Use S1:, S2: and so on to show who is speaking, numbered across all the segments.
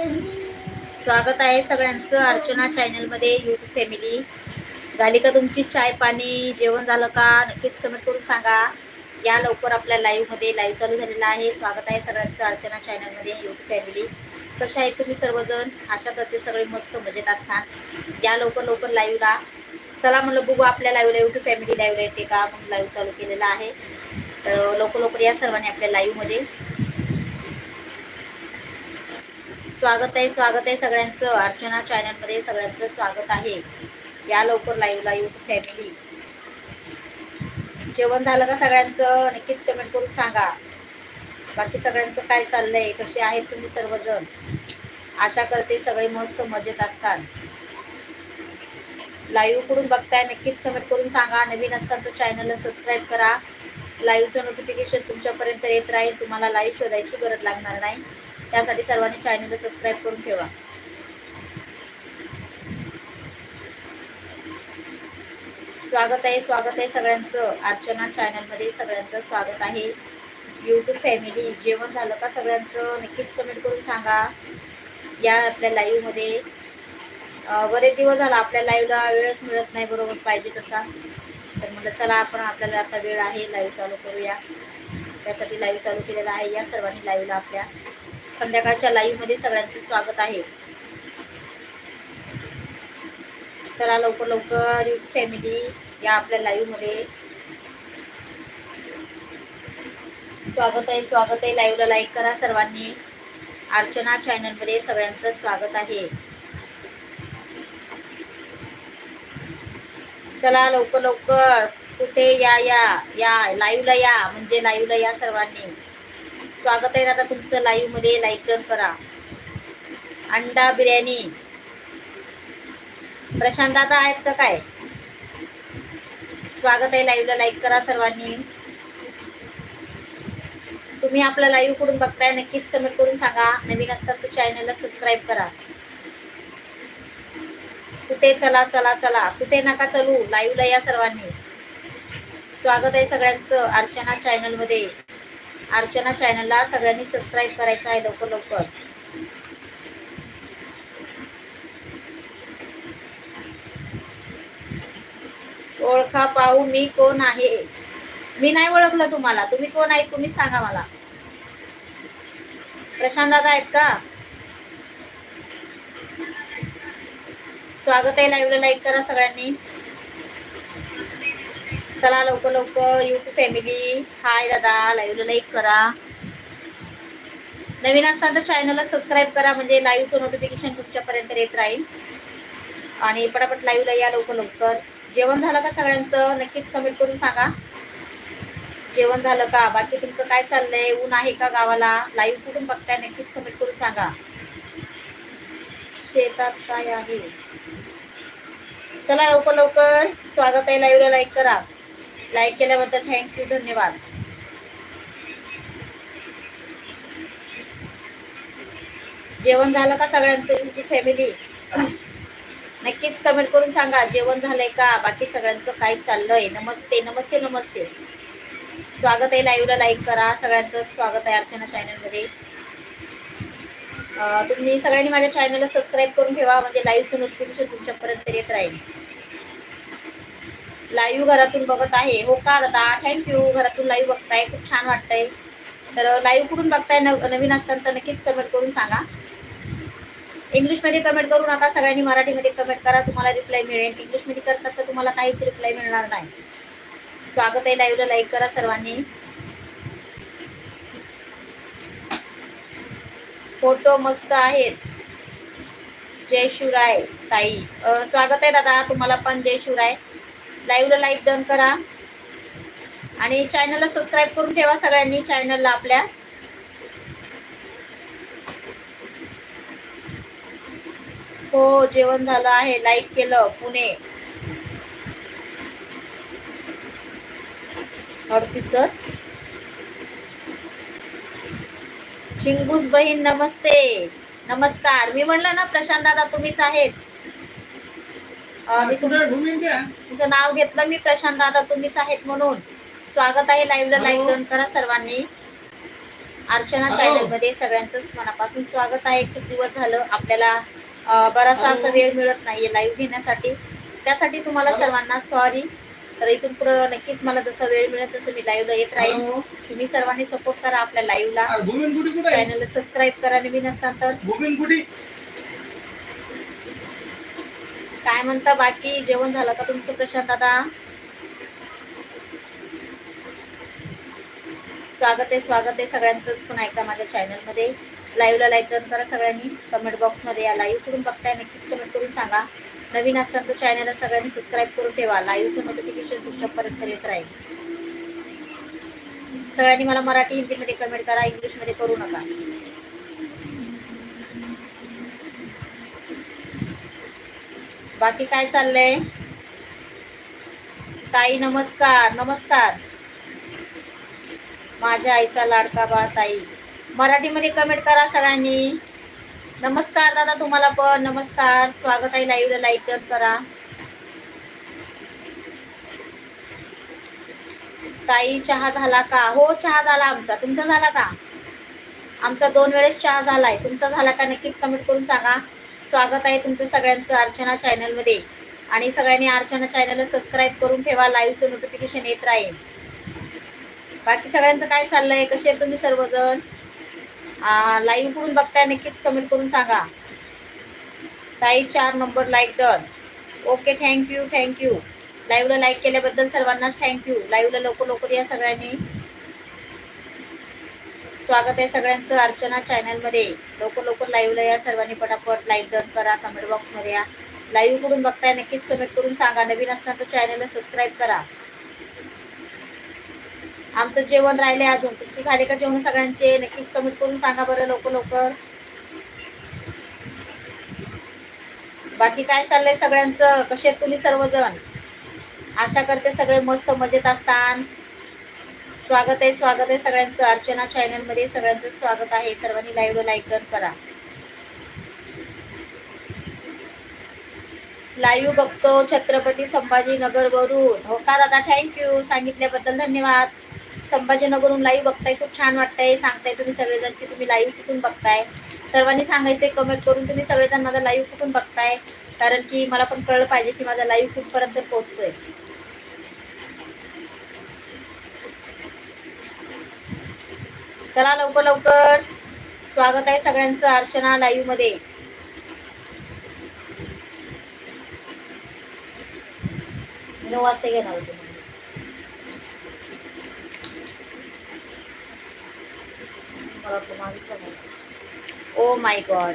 S1: स्वागत आहे सगळ्यांचं अर्चना चॅनलमध्ये यूट्यूब फॅमिली झाली का तुमची चाय पाणी? जेवण झालं का? नक्कीच कमेंट करून सांगा. या लवकर आपल्या लाईव्हमध्ये लाईव्ह चालू झालेला आहे. स्वागत आहे सगळ्यांचं अर्चना चॅनलमध्ये यूट्यूब फॅमिली कशा आहेत तुम्ही सर्वजण? आशा करते सगळे मस्त मजेत असणार. या लवकर लवकर लाईव्हला चला म्हणलं बघू आपल्या लाईव्हला यूट्यूब फॅमिली लाईव्हला येते का? म्हणून लाईव्ह चालू केलेला आहे. तर लवकर लवकर या सर्वांनी आपल्या लाईव्हमध्ये स्वागत आहे स्वागत आहे सगळ्यांचं. अर्चना चॅनलमध्ये सगळ्यांचं स्वागत आहे. या लवकर लाईव्हला यूट्यूब फॅमिली जेवण झालं का सगळ्यांचं? नक्कीच कमेंट करून सांगा. बाकी सगळ्यांचं काय चाललंय? कसे आहेत तुम्ही सर्वजण? आशा करते सगळे मस्त मजेत असतात. लाईव्ह करून बघताय नक्कीच कमेंट करून सांगा. नवीन असताना तर चॅनलला सबस्क्राईब करा. लाईव्हचं नोटिफिकेशन तुमच्यापर्यंत येत राहील. तुम्हाला लाईव्ह शोधायची गरज लागणार नाही. त्यासाठी सर्वांनी चॅनलला सबस्क्राईब करून ठेवा. स्वागत आहे स्वागत आहे सगळ्यांचं. अर्चना चॅनलमध्ये सगळ्यांचं स्वागत आहे. यूट्यूब फॅमिली जेवण झालं का सगळ्यांचं? नक्कीच कमेंट करून सांगा. या आपल्या लाईव्हमध्ये बरेच दिवस झाला आपल्या लाईव्हला वेळच मिळत नाही बरोबर पाहिजे तसा. तर म्हटलं चला आपण आपल्याला आता वेळ आहे लाईव्ह चालू करूया. त्यासाठी लाईव्ह चालू केलेला आहे या सर्वांनी लाईव्हला आपल्या. संध्याकाळच्या लाईव्हमध्ये सगळ्यांचं स्वागत आहे. चला लवकर लवकर फॅमिली या आपल्या लाईव्हमध्ये स्वागत आहे स्वागत आहे. लाईव्हला लाईक करा सर्वांनी. अर्चना चॅनलमध्ये सगळ्यांचं स्वागत आहे. चला लवकर लवकर कुठे या या या लाईव्हला या. म्हणजे लाईव्हला या सर्वांनी. स्वागत आहे आता तुमचं लाईव्हमध्ये. लाईक डन करा. अंडा बिर्याणी. प्रशांत दादा आहेत का काय? स्वागत आहे लाईव्हला लाईक करा सर्वांनी. तुम्ही आपला लाईव्हकडून बघताय नक्कीच कमेंट करून सांगा. नवीन असतात तर चॅनलला सबस्क्राईब करा. कुठे चला चला चला. कुठे नका चलू. लाईव्हला या सर्वांनी. स्वागत आहे सगळ्यांचं अर्चना चॅनलमध्ये अर्चना चॅनलला सगळ्यांनी सबस्क्राईब करायचं आहे लवकर लवकर. ओळखा पाहू मी कोण आहे? मी नाही ओळखलं तुम्हाला. तुम्ही कोण आहे तुम्ही सांगा मला. प्रशांत दादा आहेत का? स्वागत आहे. लाईव्हला लाईक करा सगळ्यांनी. चला लवकर लवकर युट्यूब फॅमिली हाय दादा लाईव्हला लाईक करा. नवीन असाल तर चॅनलला सबस्क्राईब करा म्हणजे लाईव्हचं नोटिफिकेशन तुमच्यापर्यंत येत राहील. आणि पटापट लाईव्हला या लवकर लवकर. जेवण झालं का सगळ्यांचं? नक्कीच कमेंट करून सांगा. जेवण झालं का? बाकी तुमचं काय चाललंय? ऊन आहे का गावाला? लाईव्ह कुठून बघताय? नक्कीच कमेंट करून सांगा. शेतात काय आहे? चला लवकर लवकर. स्वागत आहे लाईव्हला लाईक करा. लाईक केल्याबद्दल थँक्यू धन्यवाद. जेवण झालं का सगळ्यांचं तुमची फॅमिली नक्कीच कमेंट करून सांगा जेवण झालंय का? बाकी सगळ्यांचं काय चाललंय? नमस्ते नमस्ते नमस्ते. स्वागत आहे लाईव्हला लाईक करा. सगळ्यांचं स्वागत आहे अर्चना चॅनलमध्ये तुम्ही सगळ्यांनी माझ्या चॅनलला सबस्क्राईब करून ठेवा म्हणजे लाईव्हचं नोटिफिकेशन तुमच्यापर्यंत येत राहील. लाईव्ह घरातून बघत आहे. हो का दादा? थँक्यू घरातून लाईव्ह बघताय. खूप छान वाटतंय. तर लाईव्ह कुठून बघताय? नव नवीन असताना तर नक्कीच कमेंट करून सांगा. इंग्लिशमध्ये कमेंट करू नका सगळ्यांनी मराठीमध्ये कमेंट करा. तुम्हाला रिप्लाय मिळेल. इंग्लिशमध्ये करतात तर तुम्हाला काहीच रिप्लाय मिळणार नाही. स्वागत आहे लाईव्हला लाईक करा सर्वांनी. फोटो मस्त आहेत. जय शिवराय ताई. स्वागत आहे दादा. तुम्हाला पण जय शिवराय. लाईव्हला लाईक डन करा. आणि चॅनलला सबस्क्राईब करून ठेवा सगळ्यांनी चॅनलला आपल्या. हो जेवण झालं आहे. लाईक केलं पुणे. सर चिंगूस बहीण नमस्ते. नमस्कार. मी म्हणलं ना प्रशांत दादा तुम्हीच आहेत. मी तुमचं नाव घेतलं मी प्रशांत दादा तुम्हीच आहेत म्हणून. स्वागत आहे लाईव्हला लाईक डन करा सर्वांनी. अर्चना चॅनलमध्ये सगळ्यांचंच मनापासून स्वागत आहे. खूप दिवस झालं आपल्याला बराचसा असा वेळ मिळत नाहीये लाईव्ह घेण्यासाठी. त्यासाठी तुम्हाला सर्वांना सॉरी तर इथून पुढं नक्कीच मला जसा वेळ मिळेल तसं मी लाईव्हला येत राहील तुम्ही सर्वांनी सपोर्ट करा आपल्या लाईव्हला चॅनलला सबस्क्राईब करा नवीन असताना तर. काय म्हणता? बाकी जेवण झालं का तुमचं प्रशांत दादा? स्वागत आहे स्वागत आहे सगळ्यांचंच पुन्हा एकदा माझ्या चॅनलमध्ये लाईव्हला लाईक करा सगळ्यांनी. कमेंट बॉक्समध्ये या लाईव्ह करून बघताय नक्कीच कमेंट करून सांगा. नवीन असताना तर चॅनलला सगळ्यांनी सबस्क्राईब करून ठेवा. लाईव्हचं नोटिफिकेशन तुमच्यापर्यंत येत राहील. सगळ्यांनी मला मराठी हिंदीमध्ये कमेंट करा इंग्लिशमध्ये करू नका. बाकी काय चाललंय? ताई नमस्कार नमस्कार. माझ्या आईचा लाडका बाळ ताई. मराठीमध्ये कमेंट करा सगळ्यांनी. नमस्कार दादा तुम्हाला पण नमस्कार. स्वागत आहे लाईव्हला लाईक करा. ताई चहा झाला का? हो चहा झाला आमचा. तुमचा झाला का? आमचा दोन वेळेस चहा झालाय. तुमचा झाला का? नक्कीच कमेंट करून सांगा. स्वागत आहे तुमचं सगळ्यांचं अर्चना चॅनलमध्ये. आणि सगळ्यांनी अर्चना चॅनलला सबस्क्राईब करून ठेवा लाईव्हचं नोटिफिकेशन येत राहील. बाकी सगळ्यांचं काय चाललंय? कसे तुम्ही सर्वजण? लाईव्ह करून बघताय नक्कीच कमेंट करून सांगा. ताई चार number like done okay thank you thank you लाईव्हला लाईक केल्याबद्दल सर्वांनाच थँक्यू लाईव्हला लवकर लवकर या सगळ्यांनी. स्वागत आहे सगळ्यांचं अर्चना चॅनलमध्ये. लवकर लवकर लाईव्हला या सर्वांनी पटापट लाईक डन करा कमेंट बॉक्समध्ये या. लाईव्ह करून बघताय नक्कीच कमेंट करून सांगा. नवीन असताना तर चॅनलला सबस्क्राईब करा. आमचं जेवण राहिले अजून. तुमचे झाले का जेवण सगळ्यांचे? नक्कीच कमेंट करून सांगा बरं लवकर लवकर. बाकी काय चाललंय सगळ्यांचं? कसे आहेत तुम्ही सर्वजण? आशा करते सगळे मस्त मजेत असतात स्वागत आहे स्वागत आहे सगळ्यांचं. अर्चना चॅनलमध्ये सगळ्यांचं स्वागत आहे. सर्वांनी लाईव्ह लाईक करा. लाईव्ह बघतो छत्रपती संभाजीनगरवरून. हो का दादा? थँक्यू सांगितल्याबद्दल धन्यवाद. संभाजीनगरहून लाईव्ह बघताय. खूप छान वाटतंय. सांगताय तुम्ही सगळेजण की तुम्ही लाईव्ह कुठून बघताय? सर्वांनी सांगायचे कमेंट करून तुम्ही सगळेजण माझा लाईव्ह कुठून बघताय? कारण की मला पण कळलं पाहिजे की माझा लाईव्ह कुठपर्यंत पोहोचतोय. चला लवकर लवकर. स्वागत आहे सगळ्यांचं अर्चना लाईव्हमध्ये. नऊ वाजता घेणार होते. ओ माय गॉड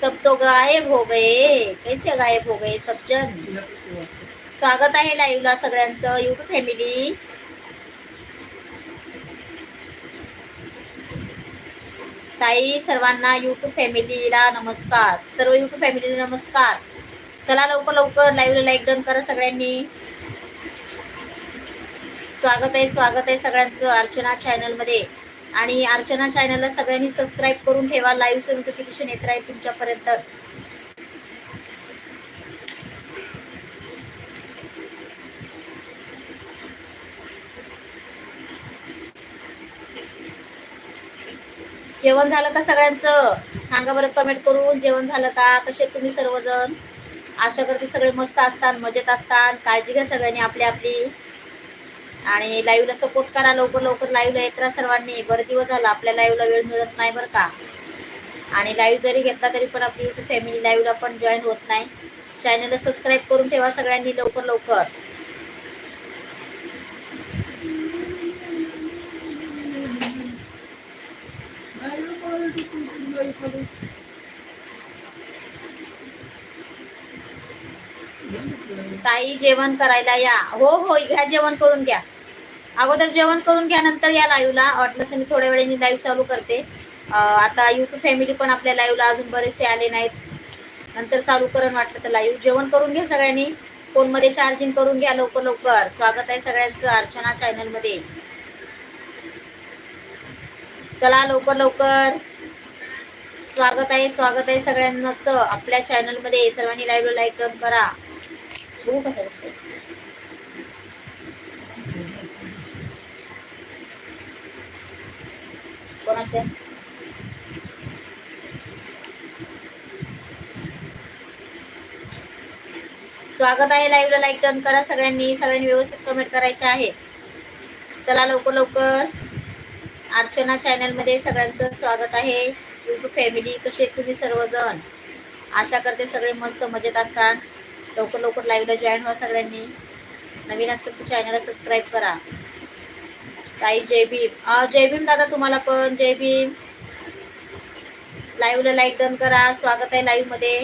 S1: सब तो गायब हो गए. कैसे गायब हो गए सब जन? स्वागत आहे लाईव्हला सगळ्यांचं. युट्यूब फॅमिली ताई सर्वांना यूट्यूब फॅमिलीला नमस्कार. सर्व यूट्यूब फॅमिलीला नमस्कार. चला लवकर लवकर लाईव्हला लाईक डन करा सगळ्यांनी. स्वागत आहे स्वागत आहे सगळ्यांचं अर्चना चॅनलमध्ये आणि अर्चना चॅनलला सगळ्यांनी सबस्क्राईब करून ठेवा. लाईव्हचं नोटिफिकेशन येत राहील तुमच्यापर्यंत. जेवण झालं का सगळ्यांचं? सांगा बरं कमेंट करून जेवण झालं का? कसे तुम्ही सर्वजण? आशा करते सगळे मस्त असतात मजेत असतात. काळजी घ्या सगळ्यांनी आपली आपली. आणि लाईव्हला सपोर्ट करा लवकर लवकर लाईव्हला येत राहा सर्वांनी. बरं दिवस झाला आपल्या लाईव्हला वेळ मिळत नाही बरं का. आणि लाईव्ह जरी घेतला तरी पण आपली फॅमिली लाईव्हला पण जॉईन होत नाही. चॅनलला सबस्क्राईब करून ठेवा सगळ्यांनी लवकर लवकर. ताई जेवण करायला या. हो हो घ्या जेवण करून घ्या. अगोदर जेवण करून घ्या नंतर या लाईव्हला वाटलं मी थोड्या वेळाने लाईव्ह चालू करते. आता युट्यूब फॅमिली पण आपल्या लाईव्हला अजून बरेचसे आले नाहीत. नंतर चालू करून वाटलं तर लाईव्ह जेवण करून घ्या सगळ्यांनी. फोनमध्ये चार्जिंग करून घ्या लवकर लवकर. स्वागत आहे सगळ्यांचं अर्चना चॅनलमध्ये चला लवकर लवकर. स्वागत आहे स्वागत आहे सगळ्यांनाच आपल्या चॅनलमध्ये सर्वांनी लाईव्ह लाईक करा. बघू कसं कोणाच्या स्वागत आहे लाईव्हला लाईक डन करा सगळ्यांनी. सगळ्यांनी व्यवस्थित कमेंट करायचे आहे. चला लवकर लवकर. अर्चना चॅनलमध्ये सगळ्यांचं स्वागत आहे. यूट्यूब फॅमिली कसे तुम्ही सर्वजण? आशा करते सगळे मस्त मजेत असतात. लवकर लवकर लाईव्हला जॉईन व्हा सगळ्यांनी. नवीन असतात तर चॅनलला सबस्क्राईब करा. ताई जय भीम. जय भीम दादा तुम्हाला पण. जय भीम. लाईव्हला लाईक डन करा. स्वागत आहे लाईव्हमध्ये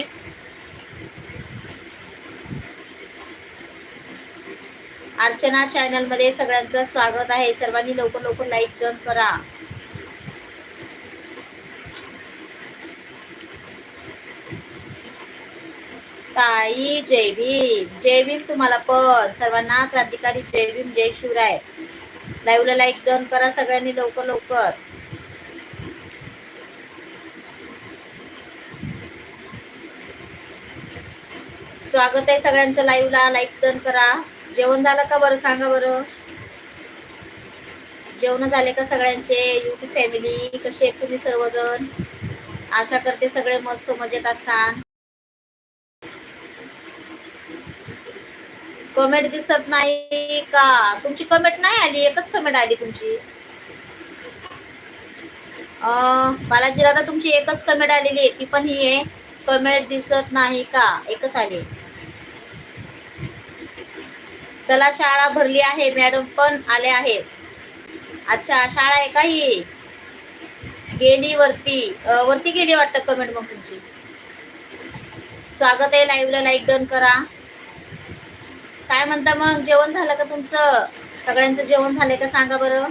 S1: अर्चना चॅनलमध्ये सगळ्यांचं स्वागत आहे. सर्वांनी लवकर लवकर लाईक डन करा. ताई जय भीम जय भीम तुम्हाला पण. सर्वांना क्रांतिकारी जय भीम जय शिवराय. लाईव्हला लाईक डन करा सगळ्यांनी लवकर लवकर. स्वागत आहे सगळ्यांचं लाईव्हला लाईक डन करा. जेवण झालं का बरं? सांगा बरं. जेवण झाले का सगळ्यांचे? युट्यूब फॅमिली कशी आहेत तुम्ही सर्वजण? आशा करते सगळे मस्त मजेत असतात. कमेंट दिसत नाही का? तुमची कमेंट नाही आली? एकच कमेंट आली तुमची. बालाजी दादा तुमची एकच कमेंट आलेली आहे. ती पण ही आहे. कमेंट दिसत नाही का? एकच आली चला शाळा भरली आहे. मॅडम पण आले आहेत. अच्छा शाळा आहे का ही? गेली वरती. वरती गेली वाटतं कमेंट मग तुमची. स्वागत आहे. लाईव्हला लाईक डन करा. काय म्हणता मग? जेवण झालं का तुमचं? सगळ्यांचं जेवण झालंय का? सांगा बरं.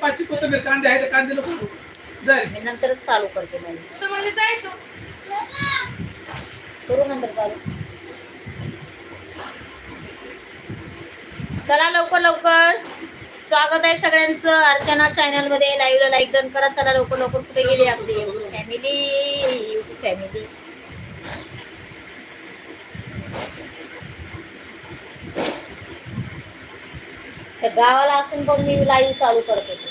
S2: पाचशे कोथिंबीर कांदे आहे तर कांदे नको जाय.
S1: मी नंतरच चालू करते लाईव्ह
S3: तू तर म्हणजे जायचो.
S1: करू नंतर चालू. चला लवकर लवकर. स्वागत आहे सगळ्यांचं. अर्चना चॅनलमध्ये लाईव्हला लाईक डन करा. चला लवकर लवकर कुठे गेली आपली फॅमिली युट्यूब तर गावाला असून पण मी लाईव्ह चालू करत होते.